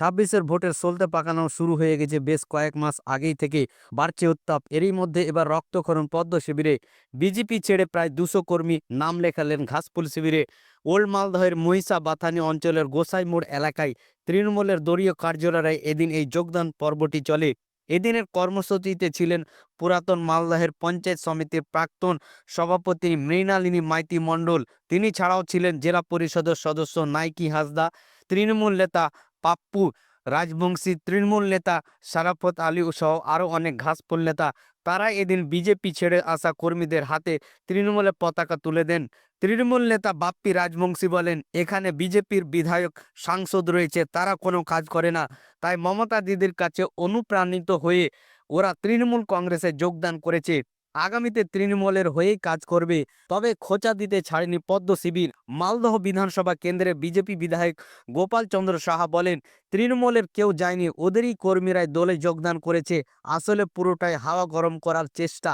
ছাব্বিশের ভোটের সলতে পাকানো শুরু হয়ে গেছে বেশ কয়েক মাস আগেই থেকে বাড়ছে উত্তাপ। এরই মধ্যে এবার রক্তক্ষরণ পদ্ম শিবিরে। বিজেপি ছেড়ে প্রায় দুশো কর্মী নাম লেখালেন ঘাসফুল শিবিরে। ওল্ড মালদহের মহিষা বাথানি অঞ্চলের গোসাইমোড় এলাকায় তৃণমূলের দলীয় কার্যালয়ে এদিন এই যোগদান পর্বটি চলে। এদিনের কর্মসূচিতে ছিলেন পুরাতন মালদহের পঞ্চায়েত সমিতির প্রাক্তন সভাপতি মৃণালিনী মাইতি মণ্ডল। তিনি ছাড়াও ছিলেন জেলা পরিষদের সদস্য নাইকি হাসদা। তৃণমূল নেতা পাপ্পু, রাজবংশী তৃণমূল নেতা সারাফত আলী সহ আরও অনেক ঘাসফুল নেতা তারা এদিন বিজেপি ছেড়ে আসা কর্মীদের হাতে তৃণমূলের পতাকা তুলে দেন। তৃণমূল নেতা বাপ্পি রাজবংশী বলেন, এখানে বিজেপির বিধায়ক, সাংসদ রয়েছে, তারা কোনো কাজ করে না। তাই মমতা দিদির কাছে অনুপ্রাণিত হয়ে ওরা তৃণমূল কংগ্রেসে যোগদান করেছে। আগামীতে তৃণমূলের হয়েই কাজ করবে। তবে খোঁচা দিতে ছাড়েনি পদ্ম শিবির। মালদহ বিধানসভা কেন্দ্রে বিজেপি বিধায়ক গোপাল চন্দ্র সাহা বলেন, তৃণমূলের কেউ যায়নি, ওদেরই কর্মীরাই দলে যোগদান করেছে। আসলে পুরোটাই হাওয়া গরম করার চেষ্টা।